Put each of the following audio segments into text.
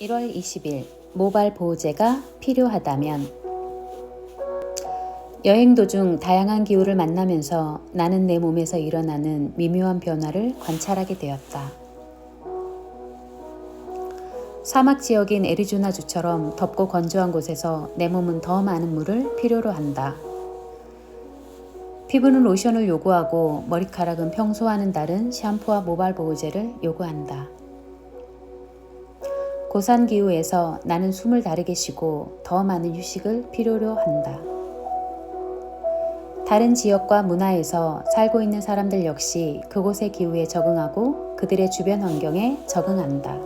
1월 20일 모발 보호제가 필요하다면 여행 도중 다양한 기후를 만나면서 나는 내 몸에서 일어나는 미묘한 변화를 관찰하게 되었다. 사막 지역인 애리조나주처럼 덥고 건조한 곳에서 내 몸은 더 많은 물을 필요로 한다. 피부는 로션을 요구하고 머리카락은 평소와는 다른 샴푸와 모발 보호제를 요구한다. 고산 기후에서 나는 숨을 다르게 쉬고 더 많은 휴식을 필요로 한다. 다른 지역과 문화에서 살고 있는 사람들 역시 그곳의 기후에 적응하고 그들의 주변 환경에 적응한다.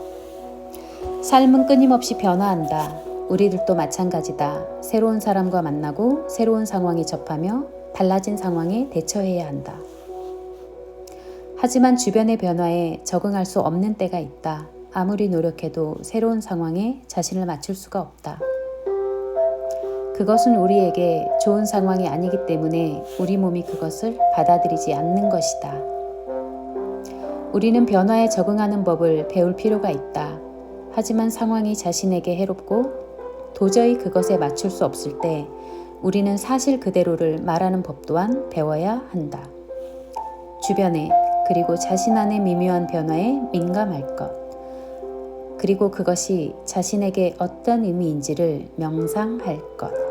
삶은 끊임없이 변화한다. 우리들도 마찬가지다. 새로운 사람과 만나고 새로운 상황에 접하며 달라진 상황에 대처해야 한다. 하지만 주변의 변화에 적응할 수 없는 때가 있다. 아무리 노력해도 새로운 상황에 자신을 맞출 수가 없다. 그것은 우리에게 좋은 상황이 아니기 때문에 우리 몸이 그것을 받아들이지 않는 것이다. 우리는 변화에 적응하는 법을 배울 필요가 있다. 하지만 상황이 자신에게 해롭고 도저히 그것에 맞출 수 없을 때 우리는 사실 그대로를 말하는 법 또한 배워야 한다. 주변에 그리고 자신 안의 미묘한 변화에 민감할 것. 그리고 그것이 자신에게 어떤 의미인지를 명상할 것.